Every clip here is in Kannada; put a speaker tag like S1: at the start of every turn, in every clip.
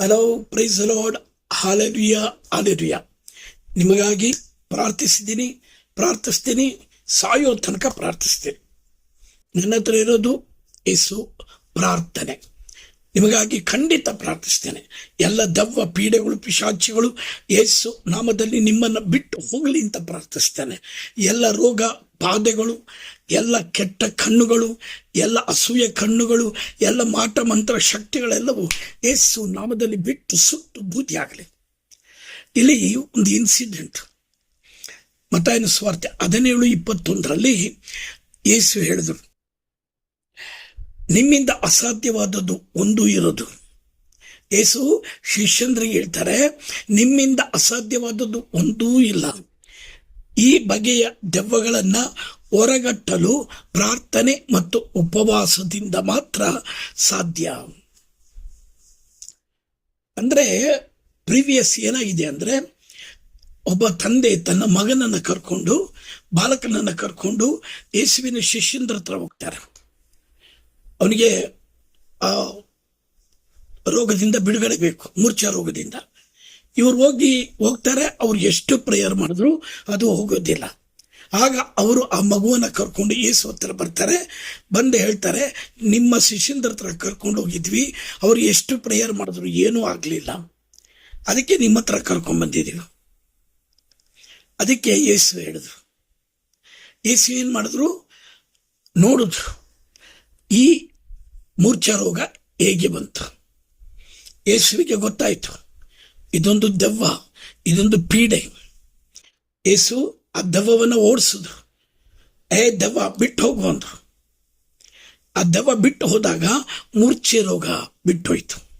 S1: Hello praise Lord hallelujah hallelujah ನಿಮಗಾಗಿ ಪ್ರಾರ್ಥಿಸಿದ್ದೀನಿ, ಪ್ರಾರ್ಥಿಸ್ತೀನಿ, ಸಾಯೋ ತನಕ ಪ್ರಾರ್ಥಿಸ್ತೀನಿ. ನನ್ನ ಹತ್ರ ಇರೋದು ಏಸು ಪ್ರಾರ್ಥನೆ. ನಿಮಗಾಗಿ ಖಂಡಿತ ಪ್ರಾರ್ಥಿಸ್ತೇನೆ. ಎಲ್ಲ ದವ್ವ ಪೀಡೆಗಳು, ಪಿಶಾಚಿಗಳು ಯೇಸು ನಾಮದಲ್ಲಿ ನಿಮ್ಮನ್ನು ಬಿಟ್ಟು ಹೋಗಲಿ ಅಂತ ಪ್ರಾರ್ಥಿಸ್ತೇನೆ. ಎಲ್ಲ ರೋಗ ಬಾಧೆಗಳು, ಎಲ್ಲ ಕೆಟ್ಟ ಕಣ್ಣುಗಳು, ಎಲ್ಲ ಅಸೂಯೆ ಕಣ್ಣುಗಳು, ಎಲ್ಲ ಮಾಟ ಮಂತ್ರ ಶಕ್ತಿಗಳೆಲ್ಲವೂ ಯೇಸು ನಾಮದಲ್ಲಿ ಬಿಟ್ಟು ಸುಟ್ಟು ಬೂದಿಯಾಗಲಿ. ಇಲ್ಲಿ ಒಂದು ಇನ್ಸಿಡೆಂಟ್ ಮತಾಯನ ಸ್ವಾರ್ಥ ಹದಿನೇಳು ಇಪ್ಪತ್ತೊಂದರಲ್ಲಿ ಯೇಸು ಹೇಳಿದರು. ನಿಮ್ಮಿಂದ ಅಸಾಧ್ಯವಾದದ್ದು ಒಂದು ಇರೋದು. ಯೇಸು ಶಿಷ್ಯಂದ್ರಿಗೆ ಹೇಳ್ತಾರೆ, ನಿಮ್ಮಿಂದ ಅಸಾಧ್ಯವಾದದ್ದು ಒಂದೂ ಇಲ್ಲ. ಈ ಬಗೆಯ ದೆವ್ವಗಳನ್ನು ಹೊರಗಟ್ಟಲು ಪ್ರಾರ್ಥನೆ ಮತ್ತು ಉಪವಾಸದಿಂದ ಮಾತ್ರ ಸಾಧ್ಯ. ಅಂದರೆ ಪ್ರೀವಿಯಸ್ ಏನಾಗಿದೆ ಅಂದರೆ, ಒಬ್ಬ ತಂದೆ ತನ್ನ ಮಗನನ್ನು ಕರ್ಕೊಂಡು, ಬಾಲಕನನ್ನು ಕರ್ಕೊಂಡು ಯೇಸುವಿನ ಶಿಷ್ಯಂದ್ರ ಹತ್ರ ಹೋಗ್ತಾರೆ. ಅವನಿಗೆ, ಆ, ರೋಗದಿಂದ ಬಿಡುಗಡೆ ಬೇಕು, ಮೂರ್ಛಾ ರೋಗದಿಂದ. ಇವ್ರು ಹೋಗಿ, ಹೋಗ್ತಾರೆ, ಅವ್ರು ಎಷ್ಟು ಪ್ರೇಯರ್ ಮಾಡಿದ್ರು, ಅದು ಹೋಗೋದಿಲ್ಲ. ಆಗ ಅವರು ಆ ಮಗುವನ್ನು ಕರ್ಕೊಂಡು ಏಸು ಹತ್ರ ಬರ್ತಾರೆ, ಬಂದು ಹೇಳ್ತಾರೆ, ನಿಮ್ಮ ಶಿಷ್ಯಂದ್ರ ಹತ್ರ ಕರ್ಕೊಂಡು ಹೋಗಿದ್ವಿ, ಅವ್ರು ಎಷ್ಟು ಪ್ರೇಯರ್ ಮಾಡಿದ್ರು ಏನೂ ಆಗಲಿಲ್ಲ. ಅದಕ್ಕೆ ನಿಮ್ಮ ಹತ್ರ ಕರ್ಕೊಂಡು ಬಂದಿದ್ದೀವಿ. ಅದಕ್ಕೆ ಯೇಸು ಹೇಳಿದ್ರು. ಯೇಸು ಏನು ಮಾಡಿದ್ರು? ನೋಡಿದ್ರು. ಈ ಮೂರ್ಛಾ ರೋಗ ಹೇಗೆ ಬಂತು? ಯೇಸುವಿಗೆ ಗೊತ್ತಾಯಿತು. ಇದೊಂದು ದೆವ್ವ ಇದೊಂದು ಪೀಡೆ. ಯೇಸು ಆ ದೆವ್ವವನ್ನು ಓಡಿಸಿದ್ರು. ಏ ದೆವ್ವ ಬಿಟ್ಟು ಹೋಗು ಅಂದ್ರು. ಆ ದೆವ್ವ ಬಿಟ್ಟು ಹೋದಾಗ ಮೂರ್ಛೆ ರೋಗ ಬಿಟ್ಟೋಯ್ತು.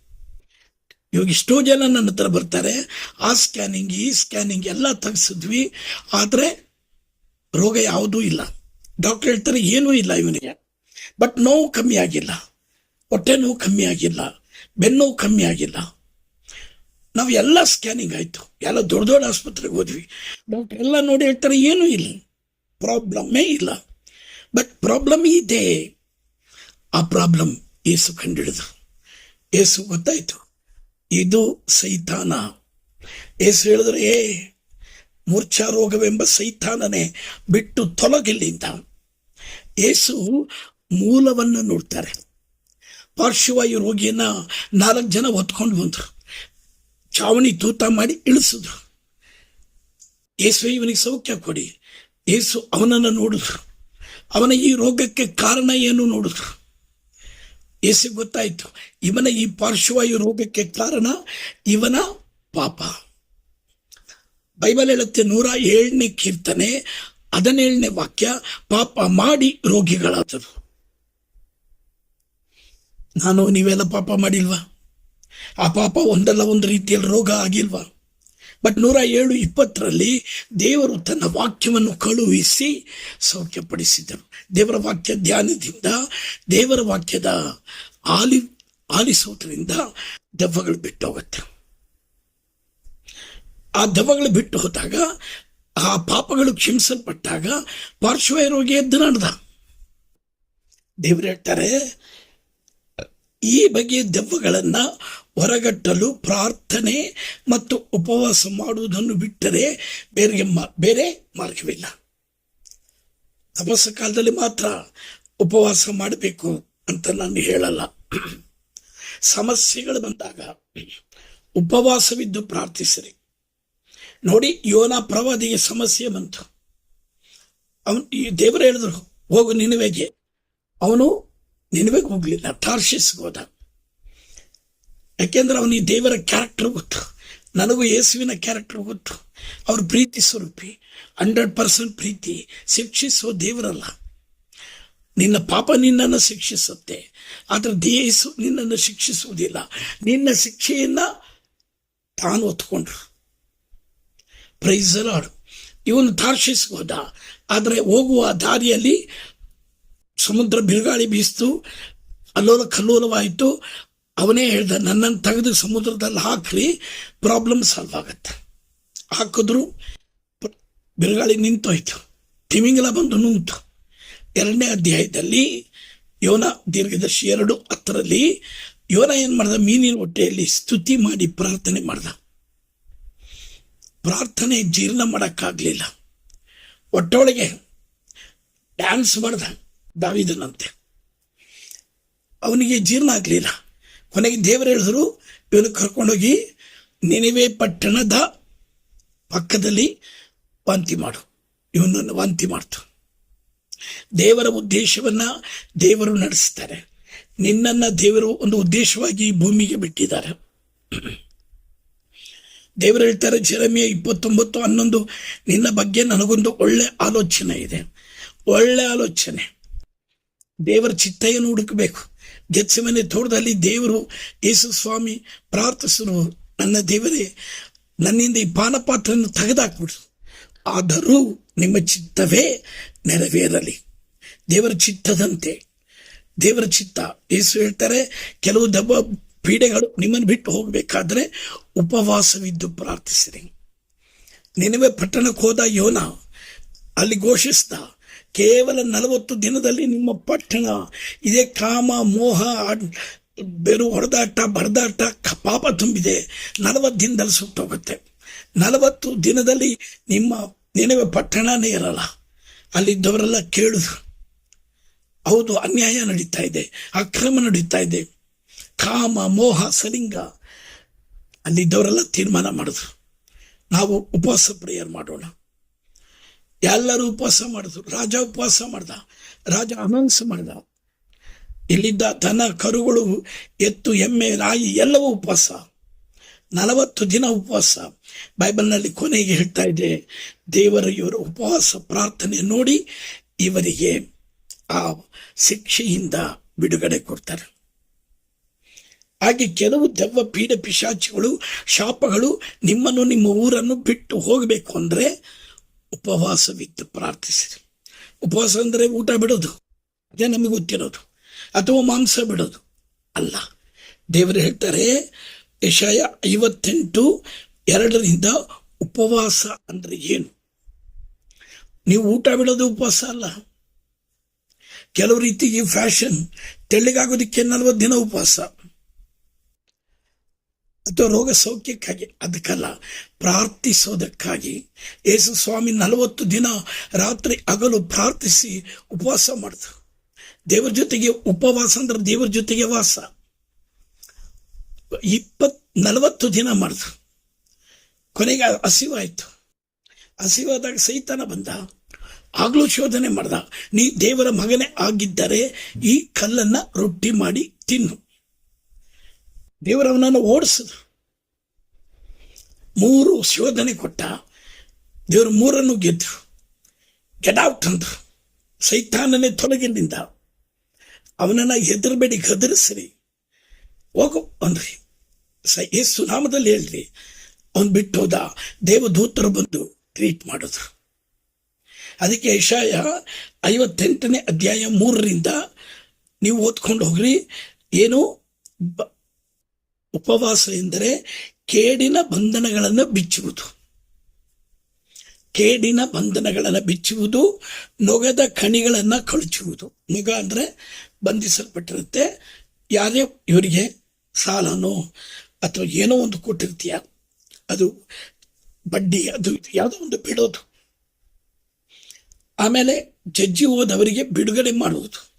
S1: ಇವಾಗ ಎಷ್ಟೋ ಜನ ನನ್ನ ಹತ್ರ ಬರ್ತಾರೆ ಆ ಸ್ಕ್ಯಾನಿಂಗ್ ಈ ಸ್ಕ್ಯಾನಿಂಗ್ ಎಲ್ಲ ತೆಗೆಸಿದ್ವಿ ಆದರೆ ರೋಗ ಯಾವುದೂ ಇಲ್ಲ. ಡಾಕ್ಟರ್ ಹೇಳ್ತಾರೆ ಏನೂ ಇಲ್ಲ ಇವನಿಗೆ. ಬಟ್ ನೋವು ಕಮ್ಮಿ ಆಗಿಲ್ಲ. ಹೊಟ್ಟೆ ನೋವು ಕಮ್ಮಿ ಆಗಿಲ್ಲ, ಬೆನ್ನೋವು ಕಮ್ಮಿ ಆಗಿಲ್ಲ. ನಾವು ಎಲ್ಲ ಸ್ಕ್ಯಾನಿಂಗ್ ಆಯಿತು. ಎಲ್ಲ ದೊಡ್ಡ ದೊಡ್ಡ ಆಸ್ಪತ್ರೆಗೆ ಹೋದ್ವಿ. ಡಾಕ್ಟರ್ ಎಲ್ಲ ನೋಡಿ ಹೇಳ್ತಾರೆ, ಏನೂ ಇಲ್ಲ. ಪ್ರಾಬ್ಲಮ್ಮೇ ಇಲ್ಲ. ಬಟ್ ಪ್ರಾಬ್ಲಮ್ ಇದೆ. ಆ ಪ್ರಾಬ್ಲಮ್ ಏಸು ಕಂಡಿಡಿದು ಏಸು ಗೊತ್ತಾಯಿತು, ಇದು ಸೈತಾನ. ಏಸು ಹೇಳಿದ್ರೆ, ಏ, ಮೂರ್ಛಾ ರೋಗವೆಂಬ ಸೈತಾನನೇ, ಬಿಟ್ಟು ತೊಲಗಿಲ್ಲಿಂದ. ಏಸು ಮೂಲವನ್ನು ನೋಡ್ತಾರೆ. ಪಾರ್ಶ್ವವಾಯು ರೋಗಿಯನ್ನ ನಾಲ್ಕು ಜನ ಹೊತ್ಕೊಂಡು ಬಂದರು. ಚಾವಣಿ ತೂತ ಮಾಡಿ ಇಳಿಸಿದ್ರು. ಏಸು ಇವನಿಗೆ ಸೌಖ್ಯ ಕೊಡಿ. ಏಸು ಅವನನ್ನು ನೋಡಿದ್ರು. ಅವನ ಈ ರೋಗಕ್ಕೆ ಕಾರಣ ಏನು ನೋಡಿದ್ರು. ಏಸು ಗೊತ್ತಾಯಿತು, ಇವನ ಈ ಪಾರ್ಶ್ವವಾಯು ರೋಗಕ್ಕೆ ಕಾರಣ ಇವನ ಪಾಪ. ಬೈಬಲ್ ಹೇಳುತ್ತೆ, ನೂರ ಏಳನೇ ಕೀರ್ತನೆ ಹದಿನೇಳನೇ ವಾಕ್ಯ, ಪಾಪ ಮಾಡಿ ರೋಗಿಗಳಾದರು. ನಾನು ನೀವೆಲ್ಲ ಪಾಪ ಮಾಡಿಲ್ವಾ? ಆ ಪಾಪ ಒಂದಲ್ಲ ಒಂದು ರೀತಿಯಲ್ಲಿ ರೋಗ ಆಗಿಲ್ವಾ? ಬಟ್ ನೂರ ಏಳು ಇಪ್ಪತ್ತರಲ್ಲಿ ದೇವರು ತನ್ನ ವಾಕ್ಯವನ್ನು ಕಳುಹಿಸಿ ಸೌಖ್ಯಪಡಿಸಿದರು ದೇವರ ವಾಕ್ಯ ಧ್ಯಾನದಿಂದ, ದೇವರ ವಾಕ್ಯದ ಆಲಿ, ಆಲಿಸೋದ್ರಿಂದ ದೆವ್ವಗಳು ಬಿಟ್ಟು ಹೋಗುತ್ತೆ. ಆ ದೆವ್ವಗಳು ಬಿಟ್ಟು ಹೋದಾಗ, ಆ ಪಾಪಗಳು ಕ್ಷಮಿಸಲ್ಪಟ್ಟಾಗ ಪಾರ್ಶ್ವ ರೋಗಿ ಎದ್ದು ನಡೆದ. ದೇವರು ಹೇಳ್ತಾರೆ ಈ ಬಗೆಯ ದೆವ್ವಗಳನ್ನು ಹೊರಗಟ್ಟಲು ಪ್ರಾರ್ಥನೆ ಮತ್ತು ಉಪವಾಸ ಮಾಡುವುದನ್ನು ಬಿಟ್ಟರೆ ಬೇರೆ ಮಾ, ಬೇರೆ ಮಾರ್ಗವಿಲ್ಲ. ತಪಸ್ಸ ಕಾಲದಲ್ಲಿ ಮಾತ್ರ ಉಪವಾಸ ಮಾಡಬೇಕು ಅಂತ ನಾನು ಹೇಳಲ್ಲ. ಸಮಸ್ಯೆಗಳು ಬಂದಾಗ ಉಪವಾಸವಿದ್ದು ಪ್ರಾರ್ಥಿಸಿರಿ. ನೋಡಿ, ಯೋನ ಪ್ರವಾದಿಗೆ ಸಮಸ್ಯೆ ಬಂತು. ಅವನು, ಈ ದೇವರು ಹೇಳಿದ್ರು, ಹೋಗು ನಿನವೆಗೆ. ಅವನು ನಿನವೆಗೆ ಹೋಗ್ಲಿಲ್ಲ ಟಾರ್ಶಿಸ್ಗೆ ಹೋದ. ಯಾಕೆಂದ್ರೆ ಅವನಿಗೆ ದೇವರ ಕ್ಯಾರೆಕ್ಟರ್ ಗೊತ್ತು. ನನಗೂ ಯೇಸುವಿನ ಕ್ಯಾರೆಕ್ಟರ್ ಗೊತ್ತು. ಅವ್ರ ಪ್ರೀತಿ ಸ್ವರೂಪಿ. ಹಂಡ್ರೆಡ್ ಪರ್ಸೆಂಟ್ ಪ್ರೀತಿ. ಶಿಕ್ಷಿಸುವ ದೇವರಲ್ಲ. ನಿನ್ನ ಪಾಪ ನಿನ್ನನ್ನು ಶಿಕ್ಷಿಸುತ್ತೆ. ಆದರೆ ದೇಸು ನಿನ್ನನ್ನು ಶಿಕ್ಷಿಸುವುದಿಲ್ಲ. ನಿನ್ನ ಶಿಕ್ಷೆಯನ್ನ ತಾನು ಹೊತ್ಕೊಂಡ್ರು. ಪ್ರೈಸ್ ಲಾರ್ಡ್ ಇವನು ತಾರ್ಶಿಸ್ಬೋದ ಆದರೆ ಹೋಗುವ ದಾರಿಯಲ್ಲಿ ಸಮುದ್ರ ಬಿರುಗಾಳಿ ಬೀಸ್ತು, ಅಲ್ಲೋಲ ಕಲ್ಲೋಲವಾಯಿತು. ಅವನೇ ಹೇಳ್ದ, ನನ್ನನ್ನು ತೆಗೆದು ಸಮುದ್ರದಲ್ಲಿ ಹಾಕ್ರಿ ಪ್ರಾಬ್ಲಮ್ ಸಾಲ್ವ್ ಆಗತ್ತೆ. ಹಾಕಿದ್ರು, ಬಿರುಗಾಳಿ ನಿಂತೋಯ್ತು. ತಿಮಿಂಗಲ ಬಂದು ನೂತು. ಎರಡನೇ ಅಧ್ಯಾಯದಲ್ಲಿ ಯೋನ ದೀರ್ಘದರ್ಶಿ ಎರಡು ಹತ್ತರಲ್ಲಿ ಯೋನ ಏನು ಮಾಡ್ದ? ಮೀನಿನ ಹೊಟ್ಟೆಯಲ್ಲಿ ಸ್ತುತಿ ಮಾಡಿ ಪ್ರಾರ್ಥನೆ ಮಾಡ್ದ. ಪ್ರಾರ್ಥನೆ ಜೀರ್ಣ ಮಾಡಕ್ಕಾಗ್ಲಿಲ್ಲ. ಒಟ್ಟೊಳಗೆ ಡ್ಯಾನ್ಸ್ ಮಾಡ್ದ. ದಾವಿದನಂತೆ. ಅವನಿಗೆ ಜೀರ್ಣ ಆಗಲಿಲ್ಲ. ಕೊನೆಗೆ ದೇವರು ಹೇಳಿದ್ರು, ಇವನು ಕರ್ಕೊಂಡೋಗಿ ನೆನವೆ ಪಟ್ಟಣದ ಪಕ್ಕದಲ್ಲಿ ವಾಂತಿ ಮಾಡು. ಇವನನ್ನು ವಾಂತಿ ಮಾಡ್ತು ದೇವರ ಉದ್ದೇಶವನ್ನು ದೇವರು ನಡೆಸ್ತಾರೆ. ನಿನ್ನನ್ನು ದೇವರು ಒಂದು ಉದ್ದೇಶವಾಗಿ ಭೂಮಿಗೆ ಬಿಟ್ಟಿದ್ದಾರೆ. ದೇವರು ಹೇಳ್ತಾರೆ, ಜರಮಿಯ ಇಪ್ಪತ್ತೊಂಬತ್ತು ಹನ್ನೊಂದು, ನಿನ್ನ ಬಗ್ಗೆ ನನಗೊಂದು ಒಳ್ಳೆ ಆಲೋಚನೆ ಇದೆ. ಒಳ್ಳೆ ಆಲೋಚನೆ. ದೇವರ ಚಿತ್ತಯನ್ನು ಹುಡುಕಬೇಕು. ಗೆಚ್ಚಮನೆ ತೋಟದಲ್ಲಿ ದೇವರು ಯೇಸು ಸ್ವಾಮಿ ಪ್ರಾರ್ಥಿಸರು ನನ್ನ ದೇವರೇ, ನನ್ನಿಂದ ಈ ಪಾನಪಾತ್ರವನ್ನು ತೆಗೆದಾಕ್ಬಿಡು. ಆದರೂ ನಿಮ್ಮ ಚಿತ್ತವೇ ನೆರವೇರಲಿ. ದೇವರ ಚಿತ್ತದಂತೆ. ದೇವರ ಚಿತ್ತ, ಯೇಸು ಹೇಳ್ತಾರೆ, ಕೆಲವು ದಬ್ಬ ಪೀಡೆಗಳು ನಿಮ್ಮನ್ನು ಬಿಟ್ಟು ಹೋಗಬೇಕಾದ್ರೆ ಉಪವಾಸವಿದ್ದು ಪ್ರಾರ್ಥಿಸಿರಿ. ನೆನವೆ ಪಟ್ಟಣಕ್ಕೆ ಹೋದ ಯೋನ, ಅಲ್ಲಿ ಘೋಷಿಸಿದ ಕೇವಲ ನಲವತ್ತು ದಿನದಲ್ಲಿ ನಿಮ್ಮ ಪಟ್ಟಣ, ಇದೇ ಕಾಮ, ಮೋಹ ಬೇರು, ಹೊಡೆದಾಟ ಬಡದಾಟ ಕ- ಪಾಪ ತುಂಬಿದೆ. ನಲವತ್ತು ದಿನದಲ್ಲಿ ಸುಟ್ಟೋಗುತ್ತೆ ನಲವತ್ತು ದಿನದಲ್ಲಿ ನಿಮ್ಮ ನೆನವೆ ಪಟ್ಟಣನೇ ಇರಲ್ಲ. ಅಲ್ಲಿದ್ದವರೆಲ್ಲ ಕೇಳುದು. ಹೌದು, ಅನ್ಯಾಯ ನಡೀತಾ ಇದೆ, ಅಕ್ರಮ ನಡೀತಾ ಇದೆ. ಕಾಮ, ಮೋಹ, ಸಲಿಂಗ, ಅಲ್ಲಿದ್ದವರೆಲ್ಲ ತೀರ್ಮಾನ ಮಾಡಿದ್ರು ನಾವು ಉಪವಾಸ ಪ್ರೇಯರ್ ಮಾಡೋಣ. ಎಲ್ಲರೂ ಉಪವಾಸ ಮಾಡಿದ್ರು. ರಾಜ ಉಪವಾಸ ಮಾಡ್ದ. ರಾಜ ಅನೌನ್ಸ್ ಮಾಡ್ದ. ಇಲ್ಲಿದ್ದ ದನ ಕರುಗಳು ಎತ್ತು, ಎಮ್ಮೆ, ರಾಯಿ ಎಲ್ಲವೂ ಉಪವಾಸ. ನಲವತ್ತು ದಿನ ಉಪವಾಸ. ಬೈಬಲ್ನಲ್ಲಿ ಕೊನೆಗೆ ಹೇಳ್ತಾ ಇದೆ ದೇವರ ಇವರ ಉಪವಾಸ ಪ್ರಾರ್ಥನೆ ನೋಡಿ ಇವರಿಗೆ ಆ ಶಿಕ್ಷೆಯಿಂದ ಬಿಡುಗಡೆ ಕೊಡ್ತಾರೆ. ಹಾಗೆ ಕೆಲವು ದೆವ್ವ ಪೀಡ ಪಿಶಾಚಿಗಳು, ಶಾಪಗಳು ನಿಮ್ಮನ್ನು ನಿಮ್ಮ ಊರನ್ನು ಬಿಟ್ಟು ಹೋಗಬೇಕು ಅಂದ್ರೆ ಉಪವಾಸವಿದ್ದು ಪ್ರಾರ್ಥಿಸಿರಿ. ಉಪವಾಸ ಅಂದರೆ ಊಟ ಬಿಡೋದು, ಅದೇ ನಮಗೆ ಗೊತ್ತಿರೋದು, ಅಥವಾ ಮಾಂಸ ಬಿಡೋದು. ಅಲ್ಲ, ದೇವರು ಹೇಳ್ತಾರೆ, ಯಶಯ ಐವತ್ತೆಂಟು ಎರಡರಿಂದ ಉಪವಾಸ ಅಂದರೆ ಏನು? ನೀವು ಊಟ ಬಿಡೋದು ಉಪವಾಸ ಅಲ್ಲ. ಕೆಲವು ರೀತಿಗೆ ಫ್ಯಾಷನ್ ತೆಳ್ಳಗಾಗೋದಕ್ಕೆ ನಲವತ್ತು ದಿನ ಉಪವಾಸ. ಅಥವಾ ರೋಗ ಸೌಖ್ಯಕ್ಕಾಗಿ ಅದಕ್ಕಲ್ಲ, ಪ್ರಾರ್ಥಿಸೋದಕ್ಕಾಗಿ ಯೇಸು ಸ್ವಾಮಿ ನಲವತ್ತು ದಿನ ರಾತ್ರಿ ಹಗಲು ಪ್ರಾರ್ಥಿಸಿ ಉಪವಾಸ ಮಾಡಿದ್ರು. ದೇವರ ಜೊತೆಗೆ ಉಪವಾಸ ಅಂದ್ರೆ ದೇವರ ಜೊತೆಗೆ ವಾಸ. ಇಪ್ಪತ್, ನಲವತ್ತು ದಿನ ಮಾಡಿದ್ರು. ಕೊನೆಗೆ ಹಸಿವಾಯಿತು ಹಸಿವಾದಾಗ ಸೈತಾನ ಬಂದ. ಆಗ್ಲೂ ಶೋಧನೆ ಮಾಡ್ದ. ನೀ ದೇವರ ಮಗನೇ ಆಗಿದ್ದರೆ ಈ ಕಲ್ಲನ್ನ ರೊಟ್ಟಿ ಮಾಡಿ ತಿನ್ನು. ದೇವರವನನ್ನು ಓಡಿಸಿದ್ರು ಮೂರು ಶೋಧನೆ ಕೊಟ್ಟ. ದೇವರು ಮೂರನ್ನು ಗೆದ್ದರು ಗೆಟ್ ಔಟ್ ಸೈತಾನನೆ ತೊಲಗಿನಿಂದ. ಅವನನ್ನು ಹೆದರ್ಬೇಡಿ, ಗದರಿಸ್ರಿ. ಹೋಗು ಅಂದ್ರಿ. ಸ ನಾಮದಲ್ಲಿ ಹೇಳ್ರಿ. ಅವನು ಬಿಟ್ಟು ಹೋದ. ದೇವದೂತರು ಬಂದು ಟ್ರೀಟ್ ಮಾಡಿದ್ರು. ಅದಕ್ಕೆ ಯಶಾಯ ಐವತ್ತೆಂಟನೇ ಅಧ್ಯಾಯ ಮೂರರಿಂದ ನೀವು ಓದ್ಕೊಂಡು ಹೋಗ್ರಿ. ಏನು ಉಪವಾಸ ಎಂದರೆ ಕೇಡಿನ ಬಂಧನಗಳನ್ನು ಬಿಚ್ಚುವುದು. ಕೇಡಿನ ಬಂಧನಗಳನ್ನು ಬಿಚ್ಚುವುದು, ನೊಗದ ಕಣಿಗಳನ್ನು ಕಳಚುವುದು. ನೊಗ ಅಂದರೆ ಬಂಧಿಸಲ್ಪಟ್ಟಿರುತ್ತೆ. ಯಾರೇ ಇವರಿಗೆ ಸಾಲನೋ ಅಥವಾ ಏನೋ ಒಂದು ಕೊಟ್ಟಿರ್ತೀಯ, ಅದು ಬಡ್ಡಿ, ಅದು ಯಾವುದೋ ಒಂದು ಬಿಡೋದು. ಆಮೇಲೆ ಜಜ್ಜಿ ಹೋದವರಿಗೆ ಬಿಡುಗಡೆ ಮಾಡುವುದು.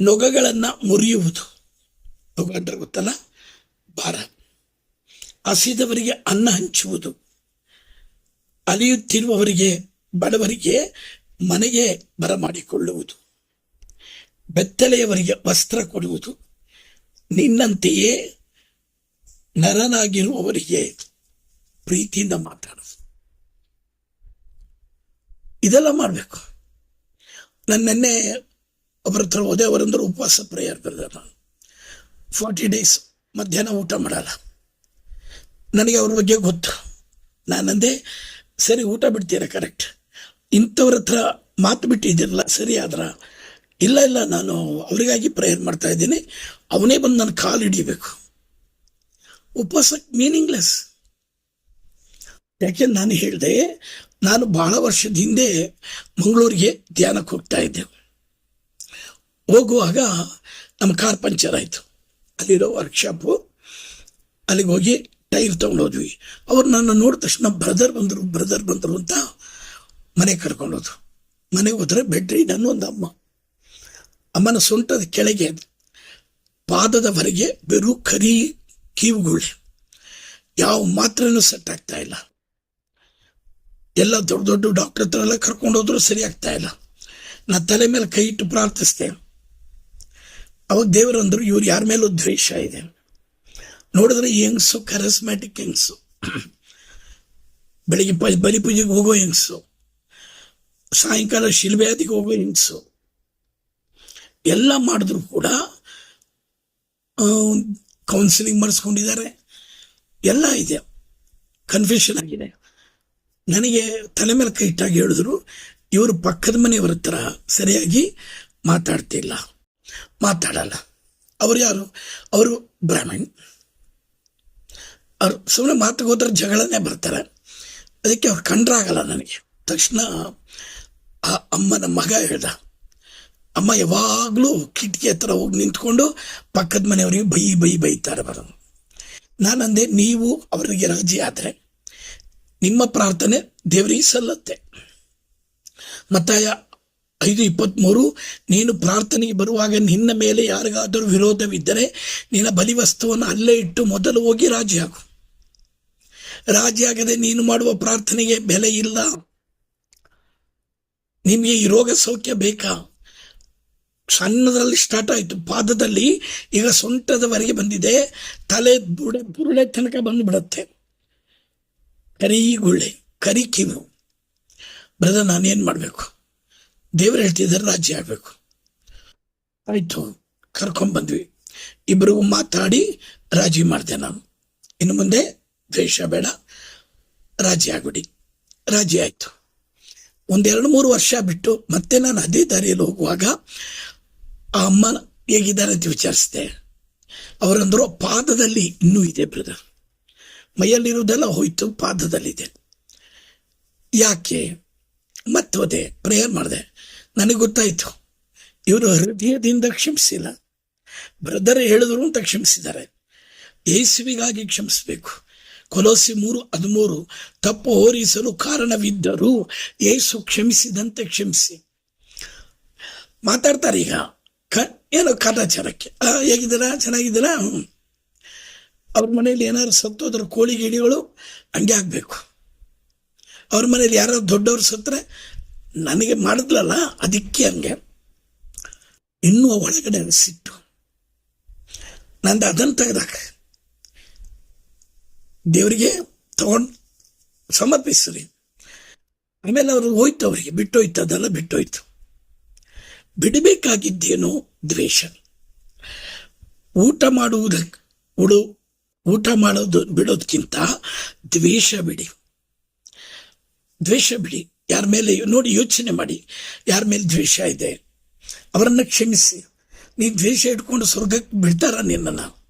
S1: ನೊಗಗಳನ್ನು ಮುರಿಯುವುದು. ಅಂದ್ರೆ ಗೊತ್ತಲ್ಲ? ಭಾರ ಹಸಿದವರಿಗೆ ಅನ್ನ ಹಂಚುವುದು. ಅಲಿಯುತ್ತಿರುವವರಿಗೆ, ಬಡವರಿಗೆ ಮನೆಗೆ ಬರಮಾಡಿಕೊಳ್ಳುವುದು ಬೆತ್ತಲೆಯವರಿಗೆ ವಸ್ತ್ರ ಕೊಡುವುದು. ನಿನ್ನಂತೆಯೇ ನರನಾಗಿರುವವರಿಗೆ ಪ್ರೀತಿಯಿಂದ ಮಾತಾಡೋದು. ಇದೆಲ್ಲ ಮಾಡಬೇಕು. ನಾನು ನಿನ್ನೆ ಒಬ್ಬರ ಹತ್ರ ಹೋದೆ, ಅವರಂದ್ರೆ ಉಪವಾಸ ಪ್ರೇಯರ್ ಬರೆದ ನಾನು ಫಾರ್ಟಿ ಡೇಸ್ ಮಧ್ಯಾಹ್ನ ಊಟ ಮಾಡಲ್ಲ. ನನಗೆ ಅವ್ರ ಬಗ್ಗೆ ಗೊತ್ತು. ನಾನಂದೆ, ಸರಿ, ಊಟ ಬಿಡ್ತೀರಾ ಕರೆಕ್ಟ್ ಇಂಥವ್ರ ಹತ್ರ ಮಾತು ಬಿಟ್ಟಿದ್ದೀರಲ್ಲ, ಸರಿ ಆದ್ರ? ಇಲ್ಲ ಇಲ್ಲ, ನಾನು ಅವರಿಗಾಗಿ ಪ್ರೇಯರ್ ಮಾಡ್ತಾ ಇದ್ದೀನಿ. ಅವನೇ ಬಂದು ನನ್ನ ಕಾಲು ಹಿಡಿಬೇಕು. ಉಪವಾಸ ಮೀನಿಂಗ್ಲೆಸ್ ಯಾಕೆ ನಾನು ಹೇಳಿದೆ, ನಾನು ಬಹಳ ವರ್ಷದ ಹಿಂದೆ ಮಂಗಳೂರಿಗೆ ಧ್ಯಾನಕ್ಕೆ ಹೋಗ್ತಾ ಇದ್ದೆ. ಹೋಗುವಾಗ ನಮ್ಮ ಕಾರ್ ಪಂಚರ್ ಆಯಿತು. ಅಲ್ಲಿರೋ ವರ್ಕ್ಶಾಪು ಅಲ್ಲಿಗೆ ಹೋಗಿ ಟೈರ್ ತೊಗೊಂಡೋದ್ವಿ ಅವ್ರು ನನ್ನ ನೋಡಿದ ತಕ್ಷಣ ಬ್ರದರ್ ಬಂದರು ಬ್ರದರ್ ಬಂದರು ಅಂತ ಮನೆಗೆ ಕರ್ಕೊಂಡೋದ್ರು ಮನೆಗೆ ಹೋದ್ರೆ ಬೆಡ್ರಿ ನನ್ನ ಒಂದು ಅಮ್ಮ. ಅಮ್ಮನ ಸೊಂಟದ ಕೆಳಗೆ, ಪಾದದವರೆಗೆ ಬೆರು ಕರಿ ಕೀವುಗಳು. ಯಾವ ಮಾತ್ರನೂ ಸೆಟ್ ಆಗ್ತಾ ಇಲ್ಲ. ಎಲ್ಲ ದೊಡ್ಡ ದೊಡ್ಡ ಡಾಕ್ಟರ್ ಹತ್ರ ಎಲ್ಲ ಕರ್ಕೊಂಡು ಹೋದ್ರು ಸರಿ ಆಗ್ತಾ ಇಲ್ಲ. ನಾ ತಲೆ ಮೇಲೆ ಕೈ ಇಟ್ಟು ಪ್ರಾರ್ಥಿಸ್ದೆ ಅವಾಗ ದೇವರು ಅಂದ್ರು, ಇವ್ರು ಯಾರ ಮೇಲೂ ದ್ವೇಷ ಇದೆ. ನೋಡಿದ್ರೆ ಹೆಂಗ್ಸು ಕರಸ್ಮ್ಯಾಟಿಕ್ ಹೆಂಗ್ಸು. ಬೆಳಿಗ್ಗೆ ಪ, ಬಲಿ ಪೂಜೆಗೆ ಹೋಗೋ ಹೆಂಗ್ಸು. ಸಾಯಂಕಾಲ ಶಿಲ್ಬೆಯಾದಿಗೆ ಹೋಗೋ ಹೆಂಗ್ಸು. ಎಲ್ಲ ಮಾಡಿದ್ರು ಕೂಡ ಕೌನ್ಸಿಲಿಂಗ್ ಮಾಡಿಸ್ಕೊಂಡಿದ್ದಾರೆ. ಎಲ್ಲ ಇದೆ. ಕನ್ಫ್ಯೂಷನ್ ಆಗಿದೆ. ನನಗೆ ತಲೆ ಮೇಲೆ ಕೈಟ್ಟಾಗಿ ಹೇಳಿದ್ರು, ಇವರು ಪಕ್ಕದ ಮನೆಯವರ ಹತ್ರ ಸರಿಯಾಗಿ ಮಾತಾಡ್ತಿಲ್ಲ. ಮಾತಾಡಲ್ಲ. ಅವರು ಯಾರು? ಅವರು ಬ್ರಾಹ್ಮಣ್. ಅವರು ಸುಮ್ಮನೆ ಮಾತಿಗೆ ಹೋದ್ರೆ ಜಗಳನೇ ಬರ್ತಾರೆ. ಅದಕ್ಕೆ ಅವ್ರು ಕಂಡ್ರಾಗಲ್ಲ ನನಗೆ. ತಕ್ಷಣ ಆ ಅಮ್ಮನ ಮಗ ಹೇಳ್ದ. ಅಮ್ಮ ಯಾವಾಗಲೂ ಕಿಟಕಿ ಹತ್ರ ಹೋಗಿ ನಿಂತ್ಕೊಂಡು ಪಕ್ಕದ ಮನೆಯವರಿಗೆ ಬೈ ಬೈ ಬೈತಾರೆ ಬರೋದು ನಾನಂದೆ ನೀವು ಅವರಿಗೆ ರಾಜಿ ಆದರೆ ನಿಮ್ಮ ಪ್ರಾರ್ಥನೆ ದೇವರಿಗೆ ಸಲ್ಲತ್ತೆ. ಮತ್ತಾಯ ಐದು ಇಪ್ಪತ್ತ್ಮೂರು ನೀನು ಪ್ರಾರ್ಥನೆಗೆ ಬರುವಾಗ ನಿನ್ನ ಮೇಲೆ ಯಾರಿಗಾದರೂ ವಿರೋಧವಿದ್ದರೆ ನಿನ್ನ ಬಲಿವಸ್ತುವನ್ನು ಅಲ್ಲೇ ಇಟ್ಟು ಮೊದಲು ಹೋಗಿ ರಾಜಿ ಆಗು ನೀನು ಮಾಡುವ ಪ್ರಾರ್ಥನೆಗೆ ಬೆಲೆ ಇಲ್ಲ. ನಿಮಗೆ ಈ ರೋಗ ಸೌಖ್ಯ ಬೇಕಾ? ಸಣ್ಣದರಲ್ಲಿ ಸ್ಟಾರ್ಟ್ ಆಯಿತು. ಪಾದದಲ್ಲಿ ಈಗ ಸೊಂಟದವರೆಗೆ ಬಂದಿದೆ. ತಲೆ ಬುಡೆ ಬುರುಳೆ ತನಕ ಬಂದುಬಿಡುತ್ತೆ. ಕರಿ ಗುಳ್ಳೆ ಕರಿ ಕಿವು ಬ್ರದರ್ ನಾನೇನು ಮಾಡಬೇಕು? ದೇವರು ಹೇಳ್ತಿದ್ದಾರೆ ರಾಜ್ಯ ಆಗಬೇಕು. ಆಯಿತು ಕರ್ಕೊಂಡ್ಬಂದ್ವಿ ಇಬ್ಬರಿಗೂ ಮಾತಾಡಿ ರಾಜಿ ಮಾಡಿದೆ ನಾನು. ಇನ್ನು ಮುಂದೆ ದ್ವೇಷ ಬೇಡ, ರಾಜಿ ಆಗ್ಬಿಡಿ. ರಾಜಿ ಆಯ್ತು. ಒಂದೆರಡು ಮೂರು ವರ್ಷ ಬಿಟ್ಟು ಮತ್ತೆ ನಾನು ಅದೇ ದಾರಿಯಲ್ಲಿ ಹೋಗುವಾಗ ಆ ಅಮ್ಮ ಹೇಗಿದ್ದಾರೆ ಅಂತ ವಿಚಾರಿಸಿದೆ. ಅವರಂದ್ರು, ಪಾದದಲ್ಲಿ ಇನ್ನೂ ಇದೆ ಬ್ರದರ್. ಮೈಯಲ್ಲಿರುವುದೆಲ್ಲ ಹೋಯ್ತು, ಪಾದದಲ್ಲಿದೆ. ಯಾಕೆ? ಮತ್ತೆ ಹೋದೆ ಪ್ರೇಯರ್ ಮಾಡಿದೆ. ನನಗೆ ಗೊತ್ತಾಯಿತು. ಇವರು ಹೃದಯದಿಂದ ಕ್ಷಮಿಸಿಲ್ಲ. ಬ್ರದರ್ ಹೇಳಿದ್ರು ಅಂತ ಕ್ಷಮಿಸಿದ್ದಾರೆ. ಯೇಸುವಿಗಾಗಿ ಕ್ಷಮಿಸಬೇಕು. ಕೊಲೋಸಿ ಮೂರು, ಹದಿಮೂರು, ತಪ್ಪು ಹೋರಿಸಲು ಕಾರಣವಿದ್ದರೂ ಯೇಸು ಕ್ಷಮಿಸಿದಂತೆ ಕ್ಷಮಿಸಿ. ಮಾತಾಡ್ತಾರೆ ಈಗ. ಕ, ಏನೋ ಕಾಟಾಚಾರಕ್ಕೆ ಹೇಗಿದ್ದೀರಾ? ಚೆನ್ನಾಗಿದ್ದೀರಾ? ಅವ್ರ ಮನೇಲಿ ಏನಾದ್ರು ಸತ್ತೋದ್ರ, ಕೋಳಿ ಗಿಡಿಗಳು, ಹಂಗೆ ಆಗಬೇಕು. ಅವ್ರ ಮನೇಲಿ ಯಾರೋ ದೊಡ್ಡವ್ರು ಸತ್ತರೆ, ನನಗೆ ಮಾಡಿದ್ಲಲ್ಲ, ಅದಕ್ಕೆ ಹಂಗೆ. ಇನ್ನೂ ಒಳಗಡೆ ಸಿಟ್ಟು. ನಂದು ಅದನ್ನು ತೆಗೆದಾಕ ದೇವರಿಗೆ ತಗೊಂಡು ಸಮರ್ಪಿಸ್ರಿ. ಆಮೇಲೆ ಅವರು ಹೋಯ್ತು ಅವರಿಗೆ, ಬಿಟ್ಟೋಯ್ತು, ಅದೆಲ್ಲ ಬಿಟ್ಟೋಯ್ತು. ಬಿಡಬೇಕಾಗಿದ್ದೇನು ದ್ವೇಷ. ಊಟ ಮಾಡುವುದಕ್ಕೆ, ಉಡು, ಊಟ ಮಾಡೋದು ಬಿಡೋದಕ್ಕಿಂತ ದ್ವೇಷ ಬಿಡಿ. ದ್ವೇಷ ಬಿಡಿ. ಯಾರ ಮೇಲೆ ನೋಡಿ ಯೋಚನೆ ಮಾಡಿ. ಯಾರ ಮೇಲೆ ದ್ವೇಷ ಇದೆ? ಅವರನ್ನು ಕ್ಷಮಿಸಿ. ನೀ ದ್ವೇಷ ಇಟ್ಕೊಂಡು ಸ್ವರ್ಗಕ್ಕೆ ಬಿಡ್ತಾರ ನಿನ್ನನ್ನು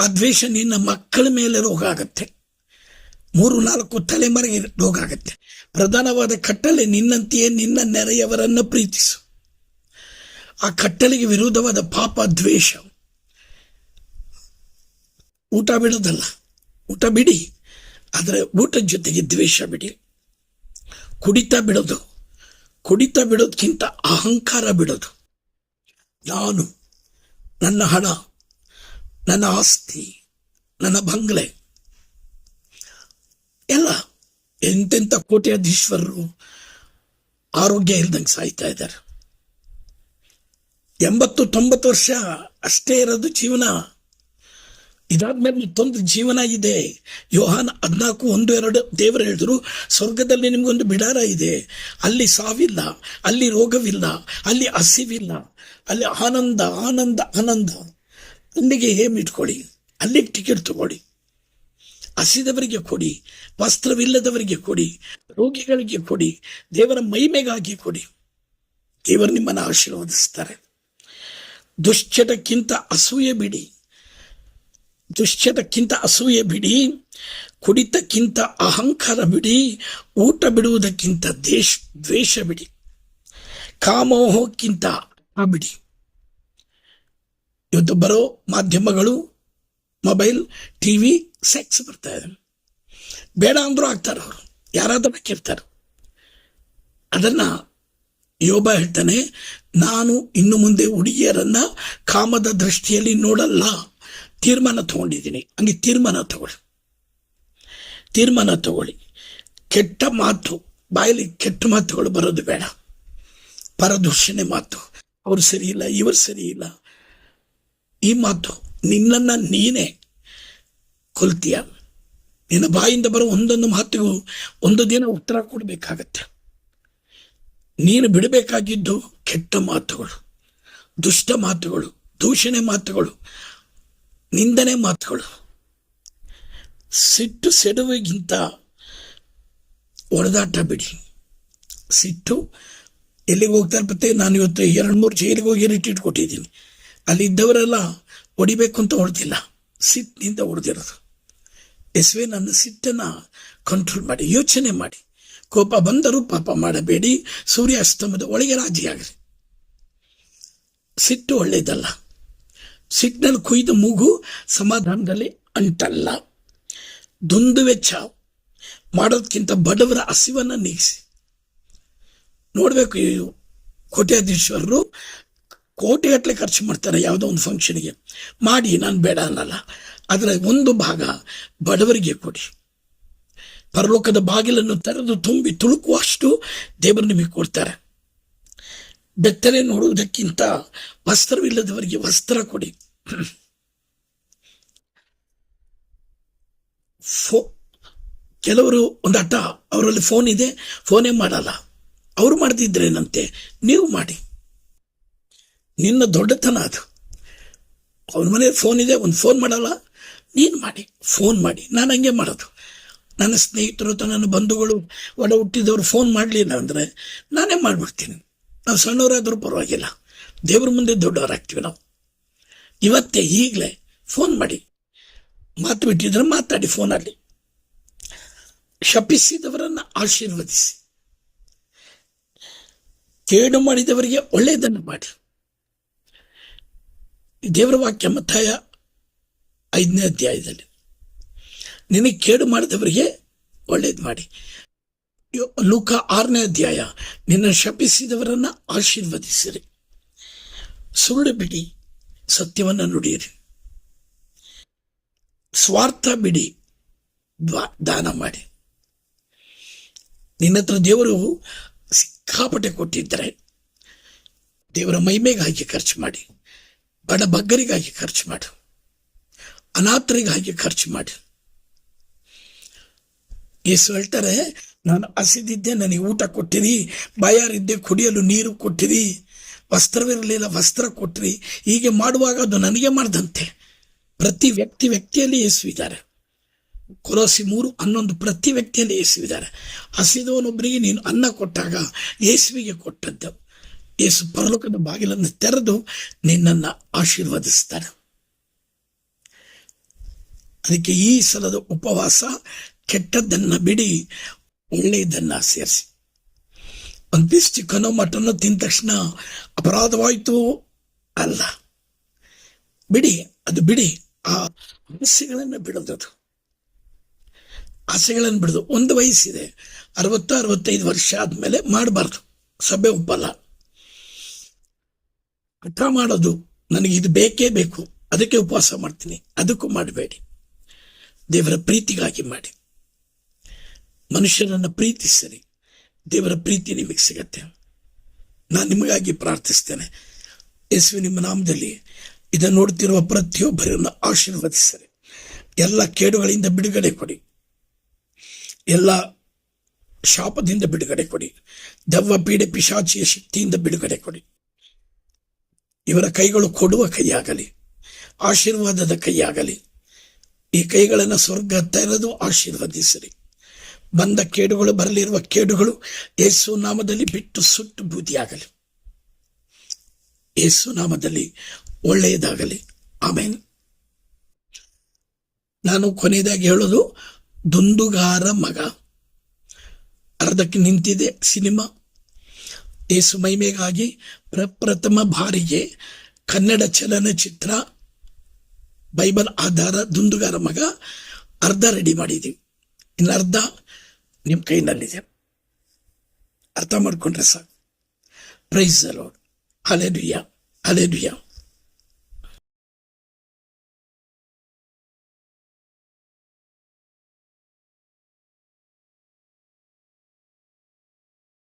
S1: ಆ ದ್ವೇಷ ನಿನ್ನ ಮಕ್ಕಳ ಮೇಲೆ ರೋಗ ಆಗತ್ತೆ. ಮೂರು, ನಾಲ್ಕು ತಲೆಮರೆಗೆ ರೋಗ ಆಗತ್ತೆ. ಪ್ರಧಾನವಾದ ಕಟ್ಟಲೆ ನಿನ್ನಂತೆಯೇ ನಿನ್ನ ನೆರೆಯವರನ್ನ ಪ್ರೀತಿಸು. ಆ ಕಟ್ಟಲೆಗೆ ವಿರೋಧವಾದ ಪಾಪ ದ್ವೇಷ. ಊಟ ಬಿಡೋದಲ್ಲ ಊಟ ಬಿಡಿ. ಆದರೆ ಊಟದ ಜೊತೆಗೆ ದ್ವೇಷ ಬಿಡಿ. ಕುಡಿತ ಬಿಡೋದು, ಕುಡಿತ ಬಿಡೋದಕ್ಕಿಂತ ಅಹಂಕಾರ ಬಿಡೋದು. ನಾನು, ನನ್ನ ಹಣ, ನನ್ನ ಆಸ್ತಿ, ನನ್ನ ಬಂಗ್ಲೆ, ಎಲ್ಲ ಎಂತೆಂಥ ಕೋಟ್ಯಾಧೀಶ್ವರರು ಆರೋಗ್ಯ ಇಲ್ದಂಗೆ ಸಾಯ್ತಾ ಇದ್ದಾರೆ. ಎಂಬತ್ತು ತೊಂಬತ್ತು ವರ್ಷ ಅಷ್ಟೇ ಇರೋದು ಜೀವನ. ಇದಾದ್ಮೇಲೆ ಮತ್ತೊಂದು ಜೀವನ ಇದೆ ಯೋಹಾನ್ ಹದ್ನಾಲ್ಕು, ಒಂದು, ಎರಡು ದೇವರು ಹೇಳಿದ್ರು, ಸ್ವರ್ಗದಲ್ಲಿ ನಿಮಗೊಂದು ಬಿಡಾರ ಇದೆ. ಅಲ್ಲಿ ಸಾವಿಲ್ಲ, ಅಲ್ಲಿ ರೋಗವಿಲ್ಲ, ಅಲ್ಲಿ ಹಸಿವಿಲ್ಲ, ಅಲ್ಲಿ ಆನಂದ ಆನಂದ ಆನಂದ. ಅಲ್ಲಿಗೆ ಏಮ್ ಇಟ್ಕೊಳ್ಳಿ, ಅಲ್ಲಿಗೆ ಟಿಕೆಟ್ ತಗೊಳ್ಳಿ. ಹಸಿದವರಿಗೆ ಕೊಡಿ, ವಸ್ತ್ರವಿಲ್ಲದವರಿಗೆ ಕೊಡಿ, ರೋಗಿಗಳಿಗೆ ಕೊಡಿ, ದೇವರ ಮೈಮೆಗಾಗಿ ಕೊಡಿ. ದೇವರು ನಿಮ್ಮನ್ನು ಆಶೀರ್ವದಿಸ್ತಾರೆ. ದುಶ್ಚಟಕ್ಕಿಂತ ಅಸೂಯೆ ಬಿಡಿ. ದುಶ್ಚಟಕ್ಕಿಂತ ಅಸೂಯೆ ಬಿಡಿ, ಕುಡಿತಕ್ಕಿಂತ ಅಹಂಕಾರ ಬಿಡಿ, ಊಟ ಬಿಡುವುದಕ್ಕಿಂತ ದೇಶ, ದ್ವೇಷ ಬಿಡಿ, ಕಾಮೋಹಕ್ಕಿಂತ ಬಿಡಿ. ಇವತ್ತು ಬರೋ ಮಾಧ್ಯಮಗಳು, ಮೊಬೈಲ್ ಟಿ ವಿ ಸೆಕ್ಸ್ ಬರ್ತಾ ಇದೆ. ಬೇಡ ಅಂದ್ರೂ ಆಗ್ತಾರೆ ಅವರು. ಯಾರಾದರೂ ಬೇಕಿರ್ತಾರೆ ಅದನ್ನ ಯೋಬ ಹೇಳ್ತಾನೆ, ನಾನು ಇನ್ನು ಮುಂದೆ ಹುಡುಗಿಯರನ್ನ ಕಾಮದ ದೃಷ್ಟಿಯಲ್ಲಿ ನೋಡಲ್ಲ. ತೀರ್ಮಾನ ತಗೊಂಡಿದ್ದೀನಿ. ಹಂಗೆ ತೀರ್ಮಾನ ತಗೊಳ್ಳಿ. ತೀರ್ಮಾನ ತಗೊಳ್ಳಿ. ಕೆಟ್ಟ ಮಾತು, ಬಾಯಲ್ಲಿ ಕೆಟ್ಟ ಮಾತುಗಳು ಬರೋದು ಬೇಡ. ಪರದೂಷಣೆ ಮಾತು. ಅವ್ರು ಸರಿ ಇಲ್ಲ, ಇವರು ಸರಿ ಇಲ್ಲ. ಈ ಮಾತು ನಿನ್ನನ್ನು ನೀನೇ ಕೊಲ್ತೀಯ? ನಿನ್ನ ಬಾಯಿಂದ ಬರೋ ಒಂದೊಂದು ಮಾತಿಗೂ ಒಂದು ದಿನ ಉತ್ತರ ಕೊಡಬೇಕಾಗತ್ತೆ. ನೀನು ಬಿಡಬೇಕಾಗಿದ್ದು ಕೆಟ್ಟ ಮಾತುಗಳು, ದುಷ್ಟ ಮಾತುಗಳು, ದೂಷಣೆ ಮಾತುಗಳು. ನಿಂದನೆ ಮಾತುಗಳು ಸಿಟ್ಟು ಸೆಡುವಿಗಿಂತ ಹೊಡೆದಾಟ ಬಿಡಿ. ಸಿಟ್ಟು ಎಲ್ಲಿಗೆ ಹೋಗ್ತಾ ಇರ್ಬತ್ತೆ ನಾನು ಇವತ್ತು ಎರಡು ಮೂರು ಜೈಲಿಗೆ ಹೋಗಿ ರಿಟ್ರೀಟ್ ಕೊಟ್ಟಿದ್ದೀನಿ ಅಲ್ಲಿ ಇದ್ದವರೆಲ್ಲ ಹೊಡಿಬೇಕು ಅಂತ ಹೊಡೆದಿಲ್ಲ. ಸಿಟ್ಟಿನಿಂದ ಹೊಡೆದಿರೋದು. ಎಸ್ವೆ, ನನ್ನ ಸಿಟ್ಟನ್ನು ಕಂಟ್ರೋಲ್ ಮಾಡಿ, ಯೋಚನೆ ಮಾಡಿ. ಕೋಪ ಬಂದರೂ ಪಾಪ ಮಾಡಬೇಡಿ. ಸೂರ್ಯಾಸ್ತಮದ ಒಳಗೆ ರಾಜಿಯಾಗಲಿ ಸಿಟ್ಟು ಒಳ್ಳೆಯದಲ್ಲ ಸಿಗ್ನಲ್ ಕುಯ್ದ ಮೂಗು ಸಮಾಧಾನದಲ್ಲಿ ಅಂಟಲ್ಲ. ದುಂದು ವೆಚ್ಚ. ಮಾಡೋದಕ್ಕಿಂತ ಬಡವರ ಹಸಿವನ್ನ ನೀಗಿಸಿ. ನೋಡಬೇಕು ಕೋಟ್ಯಾಧೀಶ್ವರರು ಕೋಟಿಗಟ್ಟಲೆ ಖರ್ಚು ಮಾಡ್ತಾರೆ ಯಾವುದೋ ಒಂದು ಫಂಕ್ಷನ್ಗೆ ಮಾಡಿ, ನಾನು ಬೇಡ ಅನ್ನಲ್ಲ. ಅದರ ಒಂದು ಭಾಗ ಬಡವರಿಗೆ ಕೊಡಿ. ಪರಲೋಕದ ಬಾಗಿಲನ್ನು ತೆರೆದು ತುಂಬಿ ತುಳುಕುವಷ್ಟು ದೇವರು ನಿಮಗೆ ಕೊಡ್ತಾರೆ. ಬೆತ್ತಲೆ ನೋಡುವುದಕ್ಕಿಂತ ವಸ್ತ್ರವಿಲ್ಲದವರಿಗೆ ವಸ್ತ್ರ ಕೊಡಿ. ಫೋ, ಕೆಲವರು ಒಂದು ಅಟ್ಟ ಅವರಲ್ಲಿ ಫೋನ್ ಇದೆ ಫೋನೇ ಮಾಡಲ್ಲ. ಅವರು ಮಾಡ್ತಿದ್ರೇನಂತೆ ನೀವು ಮಾಡಿ. ನಿನ್ನ ದೊಡ್ಡತನ ಅದು. ಅವನ ಮನೆ ಫೋನ್ ಇದೆ, ಒಂದು ಫೋನ್ ಮಾಡಲ್ಲ, ನೀನು ಮಾಡಿ ಫೋನ್ ಮಾಡಿ. ನಾನು ಹಂಗೆ ಮಾಡೋದು. ನನ್ನ ಸ್ನೇಹಿತರು ಅಥವಾ ನನ್ನ ಬಂಧುಗಳು, ಒಡ ಹುಟ್ಟಿದವರು ಫೋನ್ ಮಾಡಲಿಲ್ಲ ಅಂದರೆ ನಾನೇ ಮಾಡಿಬಿಡ್ತೀನಿ. ನಾವು ಸಣ್ಣವರಾದರೂ ಪರವಾಗಿಲ್ಲ. ದೇವ್ರ ಮುಂದೆ ದೊಡ್ಡವರಾಗ್ತೀವಿ ನಾವು. ಇವತ್ತೇ ಈಗಲೇ ಫೋನ್ ಮಾಡಿ. ಮಾತು ಬಿಟ್ಟಿದ್ರೆ ಮಾತಾಡಿ ಫೋನಲ್ಲಿ ಶಪಿಸಿದವರನ್ನು ಆಶೀರ್ವದಿಸಿ. ಕೇಡು ಮಾಡಿದವರಿಗೆ ಒಳ್ಳೆಯದನ್ನು ಮಾಡಿ. ದೇವರ ವಾಕ್ಯ ಮತ್ತಾಯ ಐದನೇ ಅಧ್ಯಾಯದಲ್ಲಿ. ನಿನಗೆ ಕೇಡು ಮಾಡಿದವರಿಗೆ ಒಳ್ಳೇದು ಮಾಡಿ. ಲೂಕ ಆರನೇ ಅಧ್ಯಾಯ, ನಿನ್ನ ಶಪಿಸಿದವರನ್ನ ಆಶೀರ್ವದಿಸಿರಿ. ಸುಳ್ಳು ಬಿಡಿ, ಸತ್ಯವನ್ನು ನುಡಿಯಿರಿ. ಸ್ವಾರ್ಥ ಬಿಡಿ ದಾನ ಮಾಡಿ. ನಿನ್ನ ಹತ್ರ ದೇವರು ಸಿಕ್ಕಾಪಟ್ಟೆ ಕೊಟ್ಟಿದ್ದರೆ, ದೇವರ ಮೈಮೆಗಾಗಿ ಖರ್ಚು ಮಾಡಿ, ಬಡ ಬಗ್ಗರಿಗಾಗಿ ಖರ್ಚು ಮಾಡು, ಅನಾಥರಿಗಾಗಿ ಖರ್ಚು ಮಾಡಿ. ಯೇಸು ಹೇಳ್ತಾರೆ, ನಾನು ಹಸಿದಿದ್ದೆ, ನನಗೆ ಊಟ ಕೊಟ್ಟಿರಿ, ಬಾಯಾರಿದ್ದೆ, ಕುಡಿಯಲು ನೀರು ಕೊಟ್ಟಿರಿ, ವಸ್ತ್ರವಿರಲಿಲ್ಲ, ವಸ್ತ್ರ ಕೊಟ್ಟಿರಿ. ಹೀಗೆ ಮಾಡುವಾಗ ಅದು ನನಗೆ ಮಾಡ್ದಂತೆ ಪ್ರತಿ ವ್ಯಕ್ತಿ ವ್ಯಕ್ತಿಯಲ್ಲಿ ಯೇಸು ಇದ್ದಾರೆ. ಕೊಲೋಸಿ ಮೂರು ಹನ್ನೊಂದು, ಪ್ರತಿ ವ್ಯಕ್ತಿಯಲ್ಲಿ ಯೇಸುವಿದ್ದಾರೆ ಹಸಿದವನೊಬ್ಬರಿಗೆ ನೀನು ಅನ್ನ ಕೊಟ್ಟಾಗ ಯೇಸುವಿಗೆ ಕೊಟ್ಟದ್ದು. ಯೇಸು ಪರಲೋಕದ ಬಾಗಿಲನ್ನು ತೆರೆದು ನಿನ್ನನ್ನು ಆಶೀರ್ವದಿಸ್ತಾರೆ ಅದಕ್ಕೆ ಈ ಸಲದ ಉಪವಾಸ ಕೆಟ್ಟದ್ದನ್ನ ಬಿಡಿ, ಒಳ್ಳೆಯದನ್ನ ಸೇರಿಸಿ. ಒಂದು ಪೀಸ್ ಚಿಕನೋ ಮಟನ್ ತಿಂದ ತಕ್ಷಣ ಅಪರಾಧವಾಯಿತು? ಅಲ್ಲ. ಬಿಡಿ, ಅದು ಬಿಡಿ. ಆ ಆಸೆಗಳನ್ನು ಬಿಡೋದದು. ಆಸೆಗಳನ್ನು ಬಿಡೋದು. ಒಂದು ವಯಸ್ಸಿದೆ. ಅರವತ್ತು, ಅರವತ್ತೈದು ವರ್ಷ ಆದಮೇಲೆ ಮಾಡಬಾರ್ದು. ಸಭೆ ಒಪ್ಪಲ್ಲ. ಹಠ ಮಾಡೋದು. ನನಗೆ ಇದು ಬೇಕೇ ಬೇಕು. ಅದಕ್ಕೆ ಉಪವಾಸ ಮಾಡ್ತೀನಿ. ಅದಕ್ಕೂ ಮಾಡಬೇಡಿ. ದೇವರ ಪ್ರೀತಿಗಾಗಿ ಮಾಡಿ. ಮನುಷ್ಯನನ್ನು ಪ್ರೀತಿಸಿರಿ ದೇವರ ಪ್ರೀತಿ ನಿಮಗೆ ಸಿಗತ್ತೆ. ನಾನು ನಿಮಗಾಗಿ ಪ್ರಾರ್ಥಿಸ್ತೇನೆ. ಯೇಸು ನಿಮ್ಮ ನಾಮದಲ್ಲಿ ಇದನ್ನು ನೋಡ್ತಿರುವ ಪ್ರತಿಯೊಬ್ಬರನ್ನು ಆಶೀರ್ವದಿಸರಿ. ಎಲ್ಲ ಕೇಡುಗಳಿಂದ ಬಿಡುಗಡೆ ಕೊಡಿ. ಎಲ್ಲ ಶಾಪದಿಂದ ಬಿಡುಗಡೆ ಕೊಡಿ. ದವ್ವ ಪೀಡೆ ಪಿಶಾಚಿಯ ಶಕ್ತಿಯಿಂದ ಬಿಡುಗಡೆ ಕೊಡಿ. ಇವರ ಕೈಗಳು ಕೊಡುವ ಕೈಯಾಗಲಿ, ಆಶೀರ್ವಾದದ ಕೈಯಾಗಲಿ, ಈ ಕೈಗಳನ್ನು ಸ್ವರ್ಗ ತೆರೆದು ಆಶೀರ್ವದಿಸಿರಿ. ಬಂದ ಕೇಡುಗಳು, ಬರಲಿರುವ ಕೇಡುಗಳು ಯೇಸು ನಾಮದಲ್ಲಿ ಬಿಟ್ಟು ಸುಟ್ಟು ಬೂದಿಯಾಗಲಿ. ಯೇಸು ನಾಮದಲ್ಲಿ ಒಳ್ಳೆಯದಾಗಲಿ. ಆಮೇಲೆ ನಾನು ಕೊನೆಯದಾಗಿ ಹೇಳೋದು, ದುಂದುಗಾರ ಮಗ. ಅರ್ಧಕ್ಕೆ ನಿಂತಿದೆ ಸಿನಿಮಾ. ಯೇಸು ಮಹಿಮೆಗಾಗಿ ಪ್ರಪ್ರಥಮ ಬಾರಿಗೆ ಕನ್ನಡ ಚಲನಚಿತ್ರ, ಬೈಬಲ್ ಆಧಾರ ದುಂದುಗಾರ ಮಗ ಅರ್ಧ ರೆಡಿ ಮಾಡಿದ್ದೀವಿ ಇನ್ನು ಅರ್ಧ ನಿಮ್ಮ ಕೈನಲ್ಲಿದೆ. ಅರ್ಥ ಮಾಡ್ಕೊಂಡ್ರೆ ಸಾಕು. Price allowed ಅಲೆಡುಯ್ಯ ಅಲೆಡುಯ್ಯ